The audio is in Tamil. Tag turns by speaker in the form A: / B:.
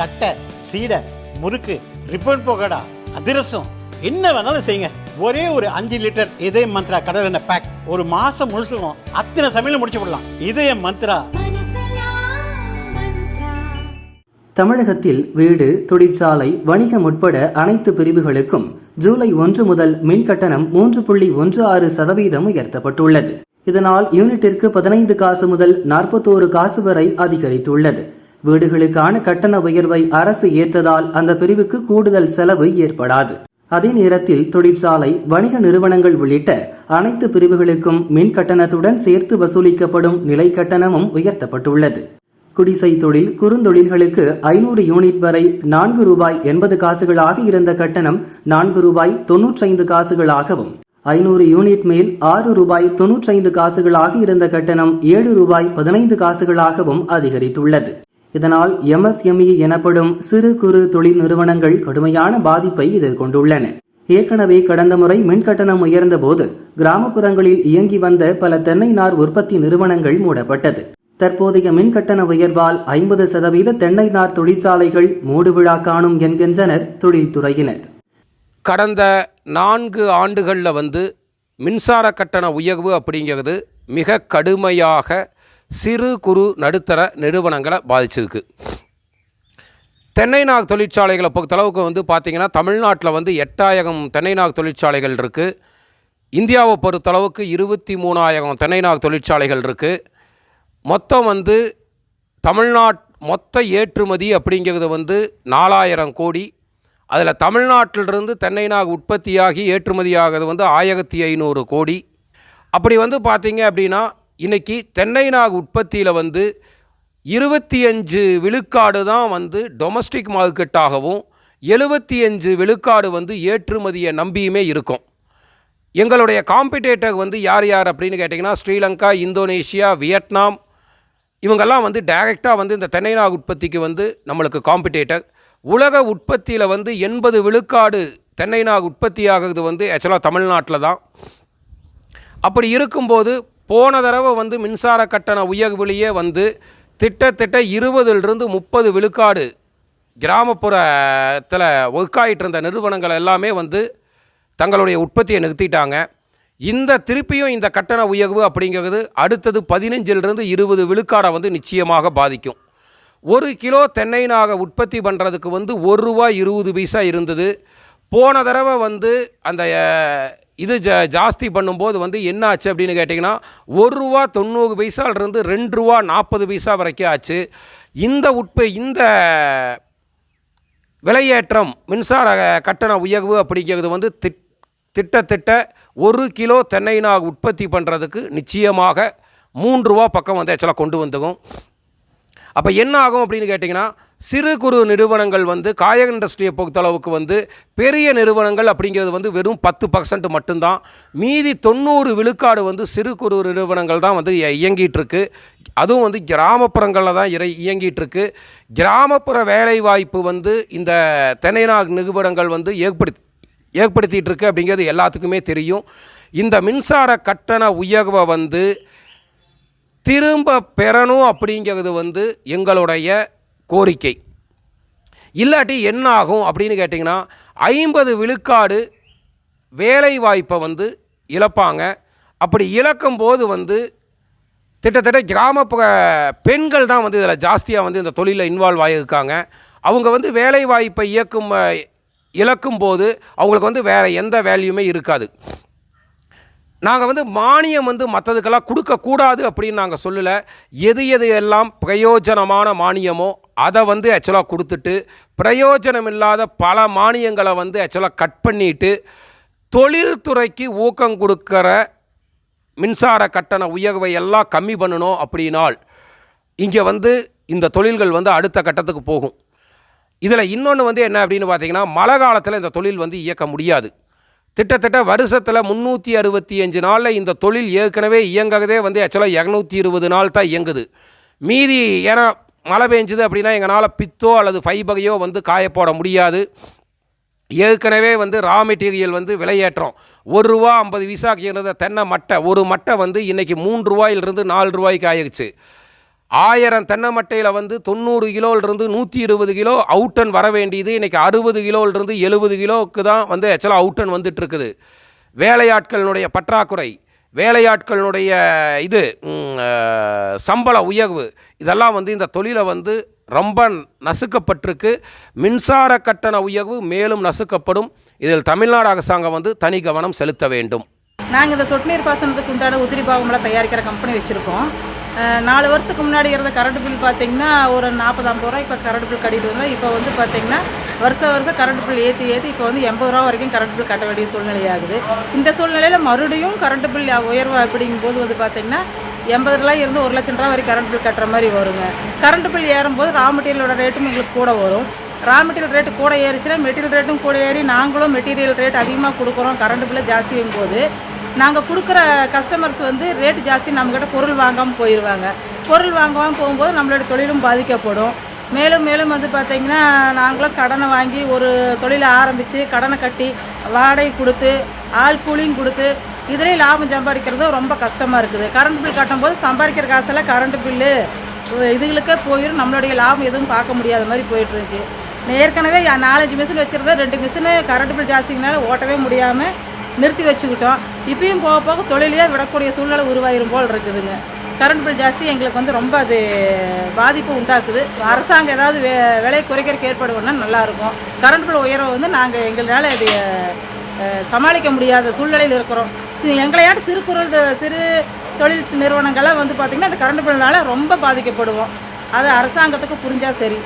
A: தட்டை சீடை முறுக்கு ரிப்பன் போகடா அதிரசம் என்ன வேணாலும் செய்யுங்க. ஒரே ஒரு அஞ்சு லிட்டர் இதய மந்த்ரா கடல் எண்ணெய் பேக் ஒரு மாசம் முழுசுக்கும் அத்தனை சமையல் முடிச்சு விடலாம். இதய மந்த்ரா.
B: தமிழகத்தில் வீடு தொழிற்சாலை வணிகம் உட்பட அனைத்து பிரிவுகளுக்கும் ஜூலை ஒன்று முதல் மின் கட்டணம் மூன்று புள்ளி ஒன்று ஆறு சதவீதம் உயர்த்தப்பட்டுள்ளது. இதனால் யூனிட்டிற்கு பதினைந்து காசு முதல் நாற்பத்தோரு காசு வரை அதிகரித்துள்ளது. வீடுகளுக்கான கட்டண உயர்வை அரசு ஏற்றதால் அந்த பிரிவுக்கு கூடுதல் செலவு ஏற்படாது. அதே நேரத்தில் தொழிற்சாலை வணிக நிறுவனங்கள் உள்ளிட்ட அனைத்து பிரிவுகளுக்கும் மின் கட்டணத்துடன் சேர்த்து வசூலிக்கப்படும் நிலை கட்டணமும் உயர்த்தப்பட்டுள்ளது. குடிசை தொழில் குறுந்தொழில்களுக்கு ஐநூறு யூனிட் வரை நான்கு ரூபாய் எண்பது காசுகளாக இருந்த கட்டணம் நான்கு ரூபாய் தொன்னூற்றைந்து காசுகளாகவும் ஐநூறு யூனிட் மேல் ஆறு ரூபாய் தொன்னூற்றைந்து காசுகளாக இருந்த கட்டணம் ஏழு ரூபாய் பதினைந்து காசுகளாகவும் அதிகரித்துள்ளது. இதனால் எம்எஸ்எம்இ எனப்படும் சிறு குறு தொழில் நிறுவனங்கள் கடுமையான பாதிப்பை எதிர்கொண்டுள்ளன ஏற்கனவே கடந்த முறை மின் கட்டணம் உயர்ந்தபோது கிராமப்புறங்களில் இயங்கி வந்த பல தென்னை நார் உற்பத்தி நிறுவனங்கள் மூடப்பட்டது. தற்போதைய மின் கட்டண உயர்வால் ஐம்பது சதவீத தென்னை நார் தொழிற்சாலைகள் மூடுவிழா காணும் என்கின்றனர் தொழில்துறையினர்.
C: கடந்த நான்கு ஆண்டுகளில் வந்து மின்சார கட்டண உயர்வு அப்படிங்கிறது மிக கடுமையாக சிறு குறு நடுத்தர நிறுவனங்களை பாதிச்சிருக்கு. தென்னை நாக் தொழிற்சாலைகளை பொறுத்தளவுக்கு வந்து பார்த்திங்கன்னா தமிழ்நாட்டில் வந்து எட்டாயிரம் தென்னை நாக் தொழிற்சாலைகள் இருக்குது இந்தியாவை பொறுத்தளவுக்கு இருபத்தி மூணாயிரம் தென்னை நாக் தொழிற்சாலைகள் இருக்குது மொத்தம் வந்து தமிழ்நாட் மொத்த ஏற்றுமதி அப்படிங்கிறது வந்து நாலாயிரம் கோடி. அதில் தமிழ்நாட்டிலிருந்து தென்னை நாக் உற்பத்தியாகி ஏற்றுமதி ஆகிறது வந்து ஆயிரத்தி ஐநூறு கோடி. அப்படி வந்து பார்த்திங்க அப்படின்னா இன்றைக்கி தென்னை நாகு உற்பத்தியில் வந்து இருபத்தி அஞ்சு விழுக்காடு தான் வந்து டொமஸ்டிக் மார்க்கெட்டாகவும் எழுபத்தி அஞ்சு விழுக்காடு வந்து ஏற்றுமதியை நம்பியுமே இருக்கும். எங்களுடைய காம்பிடேட்டர் வந்து யார் யார் அப்படின்னு கேட்டிங்கன்னா ஸ்ரீலங்கா இந்தோனேஷியா வியட்நாம் இவங்கெல்லாம் வந்து டைரெக்டாக வந்து இந்த தென்னை நாகு உற்பத்திக்கு வந்து நம்மளுக்கு காம்படிட்டர் உலக உற்பத்தியில் வந்து எண்பது விழுக்காடு தென்னை நாகு உற்பத்தி ஆகிறது வந்து ஆக்சுவலாக தமிழ்நாட்டில் தான். அப்படி இருக்கும்போது போன தடவை வந்து மின்சார கட்டண உயர்விலேயே வந்து திட்டத்திட்ட இருபதுலேருந்து முப்பது விழுக்காடு கிராமப்புறத்தில் ஒர்க் ஆகிட்டு இருந்த நிறுவனங்கள் எல்லாமே வந்து தங்களுடைய உற்பத்தியை நிறுத்திட்டாங்க. இந்த திருப்பியும் இந்த கட்டண உயர்வு அப்படிங்கிறது அடுத்தது பதினஞ்சிலிருந்து இருபது விழுக்காடை வந்து நிச்சயமாக பாதிக்கும். ஒரு கிலோ தென்னை நாக உற்பத்தி பண்ணுறதுக்கு வந்து ஒரு ரூபா இருபது பைசா இருந்தது. போன தடவை வந்து அந்த இது ஜா ஜாஸ்தி பண்ணும்போது வந்து என்ன ஆச்சு அப்படின்னு கேட்டிங்கன்னா ஒரு ரூபா தொண்ணூறு பைசாலிருந்து ரெண்டு ரூபா நாற்பது பைசா வரைக்கும் ஆச்சு. இந்த உட்ப இந்த விலையேற்றம் மின்சார கட்டண உயர்வு அப்படிங்கிறது வந்து திட் திட்டத்திட்ட ஒரு கிலோ தென்னை நார் உற்பத்தி பண்ணுறதுக்கு நிச்சயமாக மூன்று ரூபா பக்கம் வந்து ஆக்சுவலாக கொண்டு வந்துக்கும் அப்போ என்ன ஆகும் அப்படின்னு கேட்டிங்கன்னா சிறு குறு நிறுவனங்கள் வந்து காயக இண்டஸ்ட்ரியை பொறுத்தளவுக்கு வந்து பெரிய நிறுவனங்கள் அப்படிங்கிறது வந்து வெறும் பத்து பர்சன்ட் மட்டும்தான். மீதி தொண்ணூறு விழுக்காடு வந்து சிறு குறு நிறுவனங்கள் தான் வந்து இயங்கிகிட்ருக்கு அதுவும் வந்து கிராமப்புறங்களில் தான் இறை இயங்கிகிட்ருக்கு கிராமப்புற வேலைவாய்ப்பு வந்து இந்த தென்னைநார் நிறுவனங்கள் வந்து ஏற்படுத்தி ஏற்படுத்திட்டு இருக்கு அப்படிங்கிறது எல்லாத்துக்குமே தெரியும். இந்த மின்சார கட்டண உயர்வை வந்து திரும்ப பெறணும் அப்படிங்கிறது வந்து எங்களுடைய கோரிக்கை. இல்லாட்டி என்ன ஆகும் அப்படின்னு கேட்டிங்கன்னா ஐம்பது விழுக்காடு வேலை வாய்ப்பை வந்து இழப்பாங்க. அப்படி இழக்கும் போது வந்து கிட்டத்தட்ட கிராமப்புற பெண்கள் தான் வந்து இதில் ஜாஸ்தியாக வந்து இந்த தொழிலில் இன்வால்வ் ஆகியிருக்காங்க அவங்க வந்து வேலை வாய்ப்பை இயக்கும் இழக்கும் போது அவங்களுக்கு வந்து வேறு எந்த வேல்யூமே இருக்காது. நாங்கள் வந்து மானியம் வந்து மற்றதுக்கெல்லாம் கொடுக்கக்கூடாது அப்படின்னு நாங்கள் சொல்லலை. எது எது எல்லாம் பிரயோஜனமான மானியமோ அதை வந்து ஆக்சுவலாக கொடுத்துட்டு பிரயோஜனம் இல்லாத பல மானியங்களை வந்து ஆக்சுவலாக கட் பண்ணிட்டு தொழில்துறைக்கு ஊக்கம் கொடுக்குற மின்சார கட்டண உயர்வை எல்லாம் கம்மி பண்ணணும் அப்படின்னால் இங்கே வந்து இந்த தொழில்கள் வந்து அடுத்த கட்டத்துக்கு போகும். இதில் இன்னொன்று வந்து என்ன அப்படின்னு பார்த்தீங்கன்னா மழை காலத்தில் இந்த தொழில் வந்து இயக்க முடியாது. கிட்டத்தட்ட வருஷத்தில் முந்நூற்றி அறுபத்தி அஞ்சு நாளில் இந்த தொழில் ஏற்கனவே இயங்கதே வந்து ஆக்சுவலாக இரநூத்தி இருபது நாள் தான் இயங்குது. மீதி ஏன்னா மழை பெஞ்சுது அப்படின்னா எங்களால் பித்தோ அல்லது ஃபைபகையோ வந்து காய போட முடியாது. ஏற்கனவே வந்து ரா மெட்டீரியல் வந்து விலையேற்றம். ஒரு ரூபா ஐம்பது விசாக்கு இருந்த தென்னை மட்டை. ஒரு மட்டை வந்து இன்றைக்கி மூன்று ரூபாயிலிருந்து நாலு ரூபாய்க்கு ஆயிடுச்சு ஆயிரம் தென்னை மட்டையில் வந்து தொண்ணூறு கிலோலிருந்து நூற்றி இருபது கிலோ அவுட்டன் வர வேண்டியது. இன்றைக்கி அறுபது கிலோலிருந்து எழுபது கிலோவுக்கு தான் வந்து ஆக்சுவலாக அவுட்டன் வந்துட்டுருக்குது. வேலையாட்களினுடைய பற்றாக்குறை வேலையாட்களினுடைய இது சம்பள உயர்வு இதெல்லாம் வந்து இந்த தொழிலை வந்து ரொம்ப நசுக்கப்பட்டிருக்கு. மின்சார கட்டண உயர்வு மேலும் நசுக்கப்படும். இதில் தமிழ்நாடு அரசாங்கம் வந்து தனி கவனம் செலுத்த வேண்டும்.
D: நாங்கள் இந்த சொட்டு நீர் பாசனத்துக்கு உண்டான உதிரி பாகங்களை தயாரிக்கிற கம்பெனி வச்சுருக்கோம். நாலு வருஷத்துக்கு முன்னாடி இருந்த கரண்ட் பில் பார்த்தீங்கன்னா ஒரு நாற்பது ஐம்பது ரூபா இப்போ கரண்ட் பில் கட்டிட்டு வந்தோம். இப்போ வந்து பார்த்தீங்கன்னா வருஷம் வருஷம் கரண்ட் பில் ஏற்றி ஏற்றி இப்போ வந்து எண்பது ரூபா வரைக்கும் கரண்ட் பில் கட்ட வேண்டிய சூழ்நிலையாகுது இந்த சூழ்நிலையில் மறுபடியும் கரண்ட் பில் உயர்வு அப்படிங்கும்போது வந்து பார்த்தீங்கன்னா எண்பது ரூபாய் இருந்து ஒரு லட்சம் ரூபா வரைக்கும் கரண்ட் பில் கட்டுற மாதிரி வருங்க. கரண்ட் பில் ஏறும்போது ரா மெட்டீரியலோட ரேட்டும் எங்களுக்கு கூட வரும். ரா மெட்டீரியல் ரேட்டு கூட ஏறிச்சுன்னா மெட்டீரியல் ரேட்டும் கூட ஏறி நாங்களும் மெட்டீரியல் ரேட் அதிகமாக கொடுக்குறோம் கரண்ட் பில்லு ஜாஸ்தியும் போது. நாங்கள் கொடுக்குற கஸ்டமர்ஸ் வந்து ரேட்டு ஜாஸ்தி நம்மக்கிட்ட பொருள் வாங்காமல் போயிடுவாங்க பொருள் வாங்காமல் போகும்போது நம்மளோட தொழிலும் பாதிக்கப்படும். மேலும் மேலும் வந்து பார்த்திங்கன்னா நாங்களும் கடனை வாங்கி ஒரு தொழிலை ஆரம்பித்து கடனை கட்டி வாடகை கொடுத்து ஆள் கூலியும் கொடுத்து இதிலே லாபம் சம்பாதிக்கிறது ரொம்ப கஷ்டமாக இருக்குது. கரண்ட் பில் கட்டும்போது சம்பாதிக்கிற காசில் கரண்ட் பில்லு இதுகளுக்கே போயிடும் நம்மளுடைய லாபம் எதுவும் பார்க்க முடியாத மாதிரி போயிட்டுருந்துச்சு ஏற்கனவே நாலஞ்சு மிஷின் வச்சுருந்தோம் ரெண்டு மிஷினு கரண்ட் பில் ஜாஸ்திங்கனால ஓட்டவே முடியாமல் நிறுத்தி வச்சுக்கிட்டோம். இப்பயும் போக போக தொழிலையே விடக்கூடிய சூழ்நிலை உருவாயிரும் போல் இருக்குதுங்க. கரண்ட் பில் ஜாஸ்தி எங்களுக்கு வந்து ரொம்ப அது பாதிப்பு உண்டாக்குது. அரசாங்கம் ஏதாவது வே விலையை குறைக்கிறதுக்கு ஏற்பாடு பண்ணால் நல்லாயிருக்கும். கரண்ட் பில் உயர்வை வந்து நாங்கள் எங்களால் அது சமாளிக்க முடியாத சூழ்நிலையில் இருக்கிறோம். சி எங்களையாட்டு சிறு குறு சிறு தொழில் நிறுவனங்கள்லாம் வந்து பார்த்திங்கன்னா அந்த கரண்ட் பில்னால ரொம்ப பாதிக்கப்படுவோம். அது அரசாங்கத்துக்கு புரிஞ்சால் சரி.